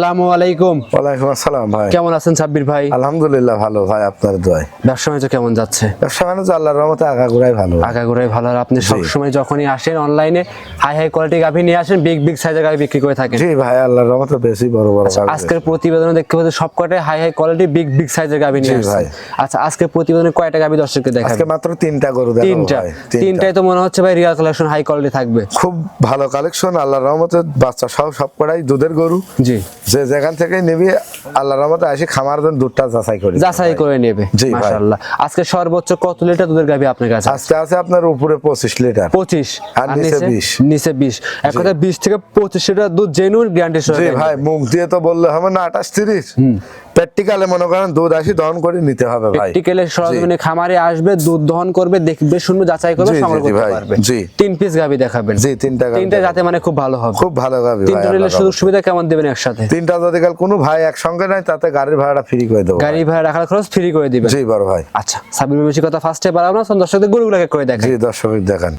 আসসালামু আলাইকুম। ওয়ালাইকুম আসসালাম ভাই। কেমন আছেন সাব্বির ভাই? আলহামদুলিল্লাহ ভালো ভাই আপনার দোয়ায়। ব্যবসা বাণিজ্য কেমন যাচ্ছে? ব্যবসা বাণিজ্য আল্লাহর রহমতে আগাগোড়াই ভালো। আগাগোড়াই ভালো। আর আপনি সবসময় যখনই আসেন অনলাইনে হাই হাই কোয়ালিটি গাভি নিয়ে আসেন বিগ বিগ সাইজের গাভি বিক্রি করে থাকেন। জি ভাই আল্লাহর রহমতে বেশি বড় বড়। আচ্ছা, আজকের প্রতিবেদনে দেখতে পাচ্ছি সবকটাই high high quality big big সাইজের গাভি নিয়ে ভাই। আচ্ছা আজকের প্রতিবেদনে কয়টা গাভি দর্শককে আজকে মাত্র তিনটা গরু দেখাবো তিনটা। তিনটাই তো মনে হচ্ছে ভাই রিয়াল কালেকশন হাই কোয়ালিটি থাকবে। খুব ভালো কালেকশন আল্লাহর রহমতে বাচ্চা সব সব কটাই দুধের গরু। জি। যে যেখান থেকে নিবি আল্লাহর রহমতে আসি খামার দেন দুধটা যাচাই করি যাচাই করে নেবে। জি। মাশাআল্লাহ। আজকে সর্বোচ্চ কত লিটার দুধের গাভি আপনার কাছে? আজকে আছে আপনার উপরে পঁচিশ লিটার। পঁচিশ। আর নিচে 20 নিচে বিশ। এক কথা বিশ থেকে পঁচিশ লিটার দুধ জেনুইন গ্যারান্টি জি ভাই মুখ দিয়ে তো বললে হবে না আঠাশ তিরিশ। প্র্যাকটিক্যালে মনে করেন দুধ আসি দহন করে নিতে হবে ভাই। প্র্যাকটিক্যালে সরজমিনে খামারে আসবে দুধ দহন করবে দেখবে শুনবে যাচাই করবে সংগ্রহ করতে পারবে। জি। তিন পিস গাবি দেখাবেন। জি তিনটা গাভী তিনটা যাতে মানে খুব ভালো হবে। খুব ভালো ভাই তিনটা নিলে সুযোগ সুবিধা কেমন দেবেন একসাথে? তিনটা যদি কাল কোনো ভাই একসঙ্গে নাই তাতে গাড়ির ভাড়াটা ফ্রি করে দেবো গাড়ি ভাড়া রাখার খরচ ফ্রি করে দিবে জি বড় ভাই। আচ্ছা সাবির বেশি কথা ফার্স্টে বাড়াবো না দর্শকদের গরুগুলোকে করে দেখেন জি দর্শক দেখান।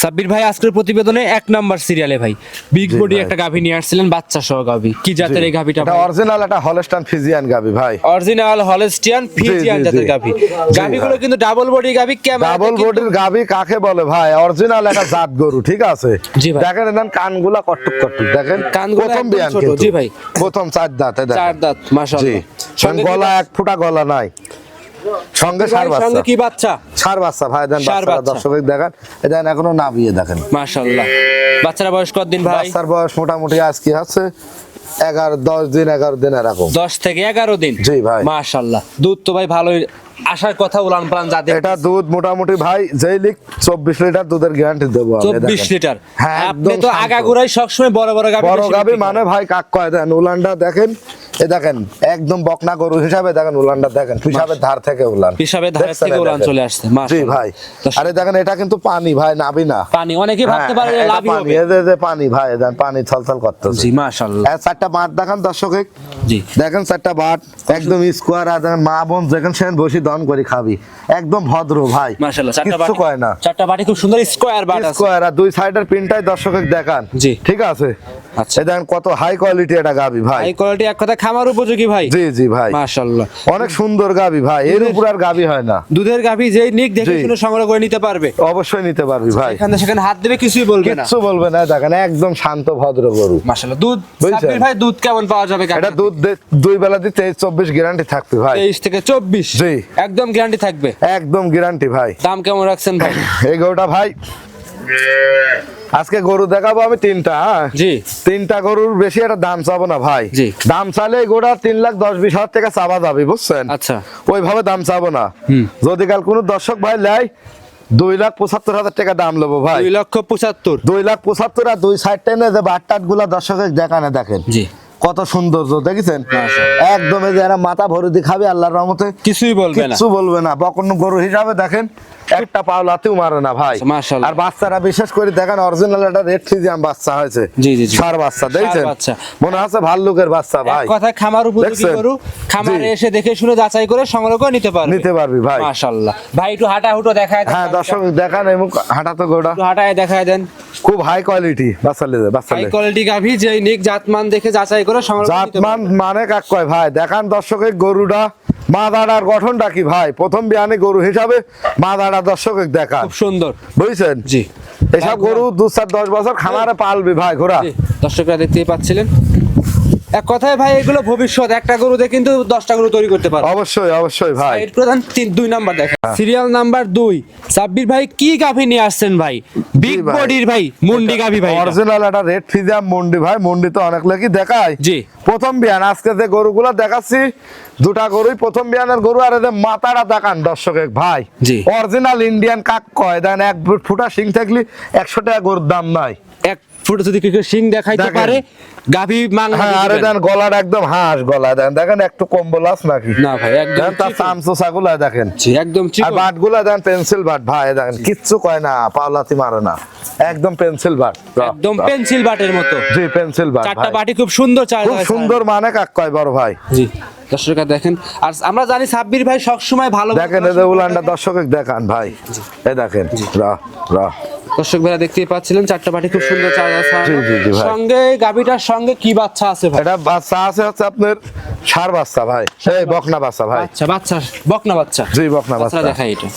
সাব্বির ভাই আজকের প্রতিবেদনে এক নাম্বার সিরিয়ালে ভাই। বিগ বডি একটা গাভী নিয়ে আসছিলেন বাচ্চা সহ গাভী। কি জাতের এই গাভীটা এটা অরিজিনাল একটা হলস্টান ফিজিয়ান গাবি ভাই। অরিজিনাল হলস্টিয়ান ফিজিয়ান জাতের। গাভী। গাভীগুলো কিন্তু ডাবল বডি গাভী কেমন ডাবল বডির গাবি কাকে বলে ভাই? অরিজিনাল একটা জাত গরু ঠিক আছে? জি ভাই। দেখেন এখান কানগুলা কট্টুক কট্টুক দেখেন? কানগুলা প্রথম বিয়ান। জি ভাই। প্রথম চার দাঁতে চার দাঁত মাশাআল্লাহ। গলা এক ফুটা গলা নাই। সঙ্গে সার বাচ্চা সঙ্গে কি বাচ্চা? সার বাচ্চা ভাই দেন বাচ্চা। দর্শক দেখেন। এটা এখনও না বিয়ে দেখেন। মাশাআল্লাহ। বাচ্চারা বয়স কতদিন ভাই? বাচ্চার বয়স মোটামুটি আজকে আছে এগারো দশ দিন এগারো দিন এরকম। দশ থেকে এগারো দিন? জি ভাই। মাশাআল্লাহ দুধ তো ভাই ভালোই আসার কথা উলান পালান যাদের এটা দুধ মোটামুটি ভাই যেই লিখ চব্বিশ লিটার দুধের গ্যারান্টি দেবো চব্বিশ লিটার? হ্যাঁ আপনি একদম তো। আগাগোড়াই সবসময় বড় বড় গাভী বড় গাবি মানে ভাই কাক কয়? দেন উলানটা দেখেন। এ দেখেন একম বকনা গরু হিসাবে দেখেন উলানটা দেখেন। পিসাবের ধার থেকে উলান। পিসাবের দেখছেন থেকে উলান চলে আসছে, জি ভাই। আরে দেখেন এটা কিন্তু পানি ভাই নাবি না। পানি অনেকে ভাবতে পারে হ্যাঁ, পানি, হবে। এই যে- পানি ভাই পানি থলথল করতেছে। জি মাশাআল্লাহ এই মাঠ দেখান দর্শকে। দেখেন চারটা বাট একদম স্কোয়ার আর মা বোন যেখানে সেখানে বসে দন করে খাবি। একদম ভদ্র ভাই। কিচ্ছু কয় না। চারটা বাটি খুব সুন্দর স্কোয়ার বাট আছে। স্কোয়ার আর দুই সাইডের পিনটাই দর্শকে দেখান। জি। ঠিক আছে? আচ্ছা। দেখেন কত হাই কোয়ালিটি এটা গাবি ভাই। হাই কোয়ালিটি এক কথা খামার উপযোগী ভাই। জি জি ভাই। মাশাআল্লাহ। অনেক সুন্দর গাবি ভাই। এর উপর আর গাবি হয় না। দুধের গাভী যেই নিক দেখে শুনে সংগ্রহ করে নিতে পারবে। অবশ্যই নিতে পারবি ভাই। এখানে সেখানে হাত দেবে কিছুই বলবে না। কিছু বলবে না। দেখেন একদম শান্ত ভদ্র গরু। মাশাআল্লাহ দুধ? সাব্বির ভাই দুধ কেমন পাওয়া যাবে এটা দুধ দুই বেলা দিতে চব্বিশ গ্যারান্টি থাকবে ভাই। তেইশ থেকে চব্বিশ? জি। একদম গ্যারান্টি থাকবে? একদম গ্যারান্টি ভাই। দাম কেমন রাখছেন ভাই? এই গরুটা ভাই আজকে গরু দেখাবো আমি তিনটা হ্যাঁ? জি। তিনটা গরুর বেশি একটা দাম চাবো না ভাই। জি। দাম চালে গোটা তিন লাখ দশ বিশ হাজার টাকা চাবা যাবে বুঝছেন? আচ্ছা। ওইভাবে দাম চাবো না। যদি কাল কোনো দর্শক ভাই লাই দুই লাখ পঁচাত্তর হাজার টাকা দাম নেব ভাই। দুই লক্ষ পঁচাত্তর। দুই লাখ পঁচাত্তর আর দুই সাইড টেনে যে বাটটাটগুলা দর্শকের দেখানে দেখেন। জি। কত সৌন্দর্য দেখেছেন? একদম এই যে এরা মাথা ভরে দিয়ে খাবে আল্লাহর রহমতে কিছুই বলবে না। কিচ্ছু বলবে না। বকন্ন গরু হিসাবে দেখেন একটা পাও লাতেও মারে না ভাই। আর বাচ্চারা বিশেষ করে দেখেন অরিজিনাল একটা রেড ফিজিয়াম বাচ্চা হয়েছে। জি, জি, জি। সার বাচ্চা দেখছেন। মনে হচ্ছে ভাল্লুকের বাচ্চা ভাই। কথায় খামার উপযোগী? গরু খামারে এসে দেখে শুনে যাচাই করে সংগ্রহ করে নিতে পারবে। নিতে পারবি ভাই। মাশাআল্লাহ। ভাই একটু হাঁটা হুটো দেখায়। হ্যাঁ দর্শক দেখান এবং হাঁটা তো গোটা। একটু হাঁটায় দেখায় দেন। খুব হাই কোয়ালিটি বাচ্চা লেজে বাচ্চা হাই কোয়ালিটি গাভী যে নিক জাতমান দেখে যাচাই করে জাতমান মানে কাক কয়? ভাই দেখান দর্শকের গরুটা। মাদাড়ার গঠনটা কি ভাই? প্রথম বিয়ানে গরু হিসাবে মাদাড়া দর্শকের দেখা খুব সুন্দর। বুঝছেন? জি। এসব গরু দু চার দশ বছর খামারে পালবে ভাই ঘোড়া দর্শকরা দেখতেই পাচ্ছিলেন। এক কথায় ভাই এগুলো ভবিষ্যৎ। একটা গরুতে কিন্তু দশটা গরু তৈরি করতে পারবে অবশ্যই অবশ্যই ভাই। এর প্রধান তিন দুই নাম্বার দেখা সিরিয়াল নাম্বার দুই। সাব্বির ভাই কি গাভী নিয়ে আসছেন ভাই? বিগ বডির ভাই। মুন্ডি গাভী ভাই অরিজিনাল একটা রেড ফিজিয়াম মন্ডি ভাই মন্ডি তো অনেক লোকই দেখায়। জি। প্রথম বিয়ান আজকে যে গরুগুলো দেখাচ্ছি দুটা গরুই প্রথম বিয়ানের গরু আর এদের মাথাটা দেখান দর্শকের ভাই। জি। অরিজিনাল ইন্ডিয়ান কাক কয়? দেন এক ফুটা সিং থাকলে একশো টাকা গরুর দাম নাই। এক ফুট যদি দেখাইতে পারে গাভী মাং হ্যাঁ আরে দেন গলার একদম হাঁস গলা। দেন দেখেন একটু কম্বল আস নাকি? না ভাই একদম তার চামচো ছাগুলা দেখেন। জি, একদম আর দেন পেন্সিল বাট ভাই দেখেন কিচ্ছু কয় না পাওলাতি মারে না। একদম পেন্সিল বাট। একদম পেন্সিল বাটের মতো। জি পেন্সিল বাট চারটা বাটি খুব সুন্দর চার খুব সুন্দর মানে কাক কয় বড় ভাই। জি দর্শকরা দেখেন। আর আমরা জানি সাব্বির ভাই সবসময় ভালো দেখেন উলানটা দর্শক দেখান ভাই। এই দেখেন রা রা দর্শক ভাইরা দেখতেই পাচ্ছিলেন চারটা পাটি খুব সুন্দর। সঙ্গে গাবিটার সঙ্গে কি বাচ্চা আছে ভাই? এটা বাচ্চা আছে হচ্ছে আপনার সার বাচ্চা ভাই। এই বকনা বাচ্চা। ভাই। আচ্ছা বাচ্চা বকনা বাচ্চা। জি বকনা বাচ্চা। দেখাই এটা।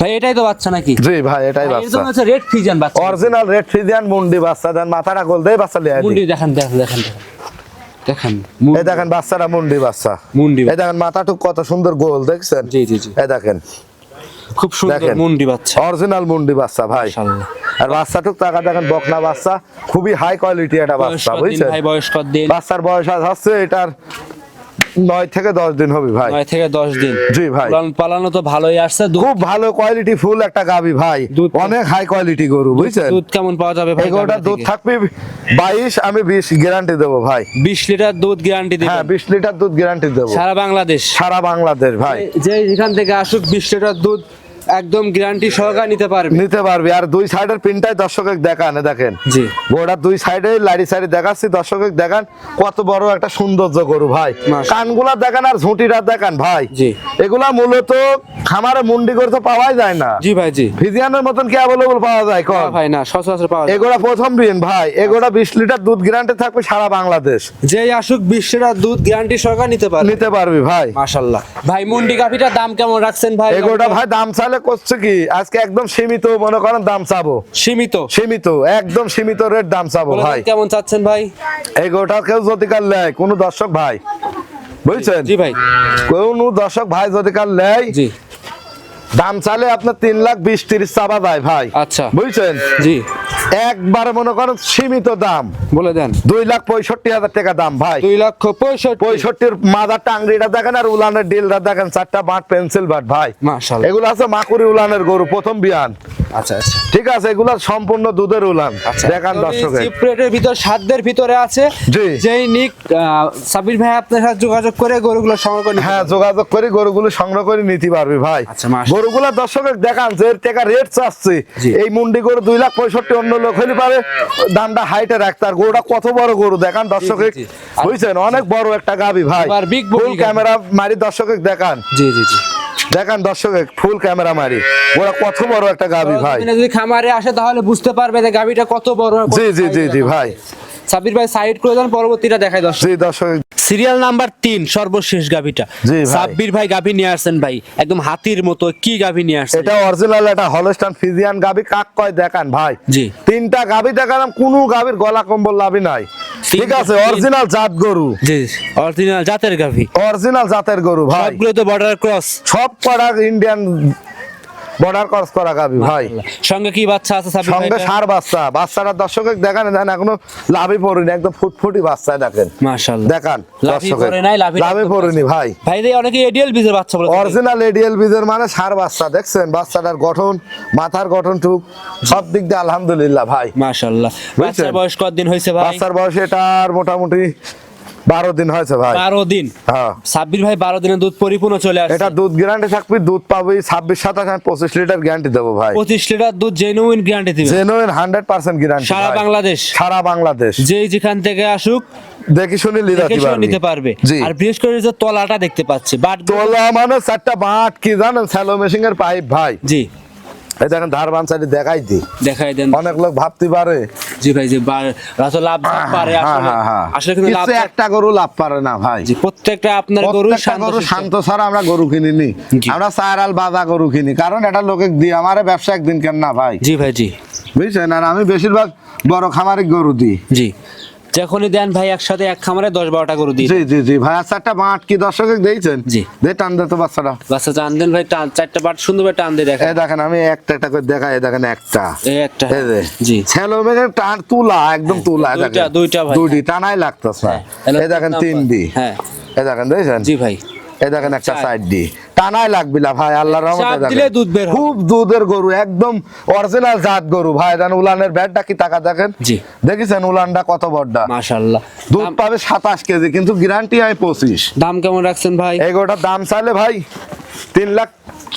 ভাই এটাই তো বাচ্চা নাকি? জি ভাই এটাই বাচ্চা। রেড ফিজান বাচ্চা। অরিজিনাল রেড ফ্রিজিয়ান মুন্ডি বাচ্চা দেন মাথাটা গোল দেয় বাচ্চা লিয়ে মুন্ডি দেখেন দেখেন দেখেন দেখেন। এই দেখেন বাচ্চাটা মুন্ডি বাচ্চা। মুন্ডি এই দেখেন মাথাটুক কত সুন্দর গোল দেখছেন? জি জি জি। এই দেখেন। খুব সুন্দর মুন্ডি বাচ্চা। অরিজিনাল মুন্ডি বাচ্চা ভাই। আর বাচ্চাটুক টাকা দেখেন বকনা বাচ্চা। খুবই হাই কোয়ালিটি একটা বাচ্চা বুঝছেন? ভাই বয়স কত দিন। বাচ্চার বয়স আজ হচ্ছে এটার নয় থেকে দশ দিন হবে ভাই। নয় থেকে দশ দিন। জি ভাই। পালানো তো ভালোই আসছে দুধ খুব ভালো কোয়ালিটি ফুল একটা গাবি ভাই। অনেক হাই কোয়ালিটি গরু বুঝছেন? দুধ কেমন পাওয়া যাবে ভাই এগারোটা দুধ থাকবে বাইশ আমি বিশ গ্যারান্টি দেবো ভাই। বিশ লিটার দুধ গ্যারান্টি হ্যাঁ দিবেন বিশ লিটার দুধ গ্যারান্টি দেবো। সারা বাংলাদেশ? সারা বাংলাদেশ ভাই। যে এখান থেকে আসুক বিশ লিটার দুধ একদম গ্যারান্টি সহকারে নিতে পারবে। নিতে পারবি। আর দুই সাইডের পিনটাই দর্শকে দেখান দেখেন। জি। গোড়ার দুই সাইডে লাড়ি সাইডে দেখাচ্ছি দর্শকে দেখান। কত বড় একটা সৌন্দর্য গরু ভাই। মাশাআল্লাহ। কানগুলা দেখান আর ঝুঁটিটা দেখান ভাই। জি। এগুলা মূলত খামারে মুন্ডি করে তো পাওয়াই যায় না। জি ভাই জি। ফিজিয়ানের মতন কি অ্যাভেলেবল পাওয়া যায় কম ভাই না সচরাচর পাওয়া যায়। এগুলা প্রথম দিন ভাই। এগুলা বিশ লিটার দুধ গ্যারান্টি থাকবে সারা বাংলাদেশ। যেই আসুক বিশ লিটার দুধ গ্যারান্টি সহকারে নিতে পারবে। নিতে পারবে ভাই। মাশাল্লাহ ভাই মুন্ডি কাপিটার দাম কেমন রাখছেন ভাই? এগুলোটা ভাই দাম চাইলে করছে কি? আজকে একদম সীমিত মনে করেন দাম চাবো। সীমিত? সীমিত একদম সীমিত রেট দাম চাবো ভাই। কেমন চাচ্ছেন ভাই? এই গোটা কেউ যদি কাল নেয় কোনো দর্শক ভাই। বুঝছেন? জি ভাই। কোন দর্শক ভাই যদি কাল নেয় জি। দাম চালে আপনার তিন লাখ বিশ তিরিশ চাবা যায় ভাই। আচ্ছা। বুঝছেন? জি। একবারে মনে করেন সীমিত দাম। বলে দেন। দুই লাখ পঁয়ষট্টি হাজার টাকা দাম ভাই। দুই লক্ষ পঁয়ষট্টি। পঁয়ষট্টির মাদার টাংরিটা দেখেন আর উলানের ডিলটা দেখেন চারটা বাট পেন্সিল বাট ভাই। এগুলো আছে মাকুরি উলানের গরু প্রথম বিয়ান। আচ্ছা আচ্ছা। ঠিক আছে এগুলো সম্পূর্ণ দুধের উলান। দেখান দর্শকের। প্লেটের ভিতর আছে। যেই নিক সাবির ভাই আপনার সাথে যোগাযোগ করে গরুগুলো সংগ্রহ করে হ্যাঁ যোগাযোগ করে গরুগুলো সংগ্রহ করে নিতে পারবি ভাই। আচ্ছা। গরুগুলো দর্শকের দেখান যে টাকা রেট চাচ্ছে। এই মুন্ডি গরু দুই লাখ পঁয়ষট্টি অন্য লোক পারে। দামটা হাইটে রাখতে আর গরুটা কত বড় গরু? দেখান। আর- বুঝছেন অনেক বড় একটা গাবি ভাই। ফুল ক্যামেরা মারি দর্শক দেখান। জি জি জি। দেখান দর্শক ফুল ক্যামেরা মারি। ওরা কত বড় একটা গাবি ভাই। যদি খামারে আসে তাহলে বুঝতে পারবে যে গাবিটা কত বড় জি জি জি জি ভাই। সাবির ভাই সাইড করে দেন পরবর্তীটা দেখাই দর্শক। জি দর্শক। সিরিয়াল নাম্বার তিন সর্বশেষ গাভিটা। ভাই। সাব্বির ভাই গাভি নিয়ে আসছেন ভাই। একদম হাতির মতো কি গাভি নিয়ে আসছেন? এটা অরিজিনাল একটা হলস্টান ফিজিয়ান গাবি কাক কয় দেখান ভাই। জি। তিনটা গাবি দেখালাম কোনো গাবির গলা কম্বল লাভই নাই। ঠিক আছে অরিজিনাল জাত গরু। জি অরিজিনাল জাতের গাভি। অরিজিনাল জাতের গরু ভাই। সবগুলো তো বর্ডার ক্রস সব করা ইন্ডিয়ান বর্ডার ক্রস করা গাবি ভাই। সঙ্গে কি বাচ্চা আছে সাব্বির ভাই সঙ্গে সার বাচ্চা। বাচ্চাটা দর্শকের দেখান দেন এখনও লাভই পড়েনি একদম ফুটফুটি বাচ্চা দেখেন। মাশাআল্লাহ। দেখান নাই, লাভই পড়েনি ভাই। ভাই রে অনেকে এডিএল বীজের বাচ্চা বলে অরিজিনাল এডিএল বীজের মানে সার বাচ্চা দেখছেন? বাচ্চাটার গঠন মাথার গঠন টুক সব দিক দিয়ে আলহামদুলিল্লাহ ভাই। মাশাআল্লাহ। বাচ্চার বয়স কতদিন হয়েছে ভাই? বাচ্চার বয়স এটার মোটামুটি বারো দিন হয়েছে ভাই। বারো দিন? হ্যাঁ। সাব্বির ভাই বারো দিনের দুধ পরিপূর্ণ চলে আসছে। এটা দুধ গ্যারান্টি থাকবে দুধ পাবি ছাব্বিশ সাতাশ আমি পঁচিশ লিটার গ্যারান্টি দেবো ভাই। পঁচিশ লিটার দুধ জেনুইন গ্যারান্টি দিবে। জেনুইন হান্ড্রেড পার্সেন্ট গ্যারান্টি সারা বাংলাদেশ? সারা বাংলাদেশ। যেই যেখান থেকে আসুক দেখি শুনে নিতে পারবে। আর বিশেষ করে যে তলাটা দেখতে পাচ্ছি বাট তোলা মানে চারটা বাট কি জানেন? স্যালো মেশিং এর পাইপ ভাই। জি। এই দেখেন ধার বান দেখাই দি। দেখাই দেন। অনেক লোক ভাবতে পারে। জি ভাই জি রাসো লাভ পারে। আসলে। আসলে কিন্তু লাভ একটা গরু লাভ পারে না ভাই। জি প্রত্যেকটা আপনার গরু প্রত্যেকটা গরু শান্ত ছাড়া আমরা গরু কিনিনি। জি। আমরা বাজা গরু কিনি। কারণ এটা লোকে দিই আমার ব্যবসা একদিন কেন না ভাই? জি ভাই জি। বুঝছেন? আর আমি বেশিরভাগ বড় খামারে গরু দিই। জি। যখনই দেন ভাই একসাথে এক খামারে দশ বারোটা গরু দিই জি জি জি। ভাই আর চারটা বাঁট কি দর্শকে দিয়েছেন? জি। দে টান দে তো বাচ্চাটা। বাচ্চা টান দেন ভাই টান চারটা বাট সুন্দর ভাবে টান দিয়ে দেখেন। এই দেখেন আমি একটা একটা করে দেখাই এই দেখেন একটা। এই একটা। এই যে। জি। ছেলে মেয়ে টান তুলা একদম তুলা দুইটা, দেখেন। দুইটা ভাই। দুইটি টানাই লাগতেছে হ্যাঁ, এই দেখেন তিন দি হ্যাঁ। এই দেখেন দেখছেন? জি ভাই। এই দেখেন একটা সাইড ডি টানাই লাগবি না ভাই আল্লাহর রহমতে দিলে দুধ বের খুব দুধের গরু একদম অরিজিনাল জাত গরু ভাই দেন উলানের ব্যাটটা কি টাকা দেখেন? জি। দেখেছেন উলানটা কত বড়টা? মাশাআল্লাহ। দুধ পাবে সাতাশ কেজি কিন্তু গ্যারান্টি হয় পঁচিশ। দাম কেমন রাখছেন ভাই? এগোটার দাম চাইলে ভাই তিন লাখ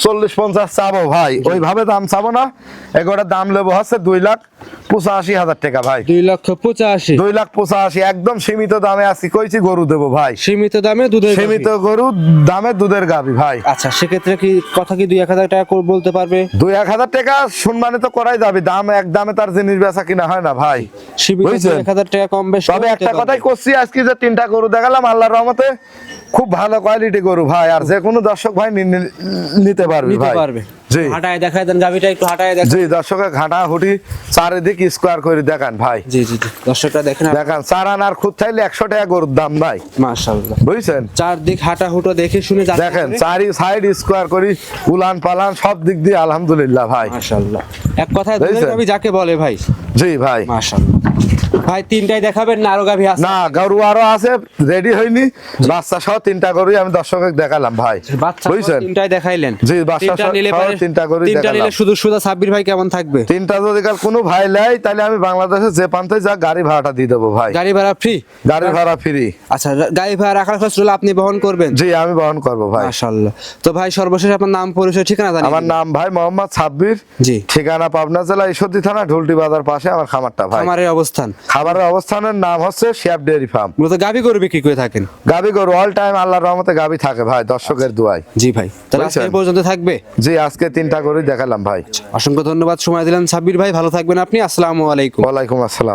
চল্লিশ পঞ্চাশ চাবো ভাই। ওইভাবে দাম চাবো না। এগোটার দাম লেবো হচ্ছে দুই লাখ পঁচাশি হাজার টাকা ভাই। দুই লক্ষ পঁচাশি। দুই লাখ পঁচাশি একদম সীমিত দামে আজকে কইছি গরু দেবো ভাই। সীমিত দামে দুধের সীমিত। গরু দামে দুধের গাবি ভাই। আচ্ছা সেক্ষেত্রে কি কথা কি দুই এক হাজার টাকা বলতে পারবে? দুই এক হাজার টাকা সম্মানে তো করাই যাবে দাম এক দামে তার জিনিস বেচা কিনা হয় না ভাই। সীমিত এক হাজার টাকা কম বেশ তবে একটা কথাই করছি আজকে যে তিনটা গরু দেখালাম আল্লাহর রহমতে খুব ভালো কোয়ালিটি গরু ভাই আর যে কোনো দর্শক ভাই নিতে পারবে নিতে ভাই। পারবে। জি। হাঁটায় দেখায় দেন গাভিটা একটু হাঁটায় দেখ জি দর্শকের ঘাটা হুটি চারিদিক স্কোয়ার করে দেখান ভাই। জি জি জি দর্শকরা দেখেন দেখান চার আনার খুদ থাইলে একশো টাকা গরুর দাম ভাই। মাশাআল্লাহ। বুঝছেন? চারদিক হাঁটা হুটো দেখে শুনে দেখেন চারি সাইড স্কোয়ার করি উলান পালান সব দিক দিয়ে আলহামদুলিল্লাহ ভাই। মাশাআল্লাহ। এক কথায় যাকে বলে ভাই। জি ভাই। মাশাআল্লাহ। ভাই তিনটাই দেখাবেন না আরও গাভি আছে? না গরু আরও আছে রেডি হয়নি। বাচ্চা সহ তিনটা গরুই আমি দর্শকের দেখালাম ভাই। বাচ্চা বুঝছেন? তিনটাই দেখাইলেন। জি, বাচ্চা সহ- নিলে পরে তিনটা গরুই তিনটা নিলে শুধু সাব্বির ভাই কেমন থাকবে? তিনটা যদি কাল কোনো ভাই লাই তাহলে আমি বাংলাদেশে যে প্রান্তে যা গাড়ি ভাড়াটা দিয়ে দেবো ভাই। গাড়ি ভাড়া ফ্রি গাড়ি ভাড়া ফ্রি আচ্ছা গাড়ি ভাড়া রাখার খরচ আপনি বহন করবেন? জি আমি বহন করব ভাই। মাশাআল্লাহ। তো ভাই সর্বশেষ আপনার নাম পরিচয় ঠিকানা জানি আমার নাম ভাই মোহাম্মদ সাব্বির। জি। ঠিকানা পাবনা জেলা ঈশ্বরদী থানা ঢুলটি বাজার পাশে আমার খামারটা ভাই। আমারের অবস্থান। খাবারের অবস্থানের নাম হচ্ছে শেফ ডেয়ারি ফার্ম। মূলত গাভি গরু বিক্রি করে থাকেন? গাবি গরু অল টাইম আল্লাহর রহমতে গাবি থাকে ভাই দর্শকের দুয়াই জি ভাই। তাহলে আজকে পর্যন্ত থাকবে? জি আজকে তিনটা করে দেখালাম ভাই। অসংখ্য ধন্যবাদ সময় দিলেন। সাব্বির ভাই ভালো থাকবেন আপনি। আসসালামু আলাইকুম। ওয়ালাইকুম আসসালাম।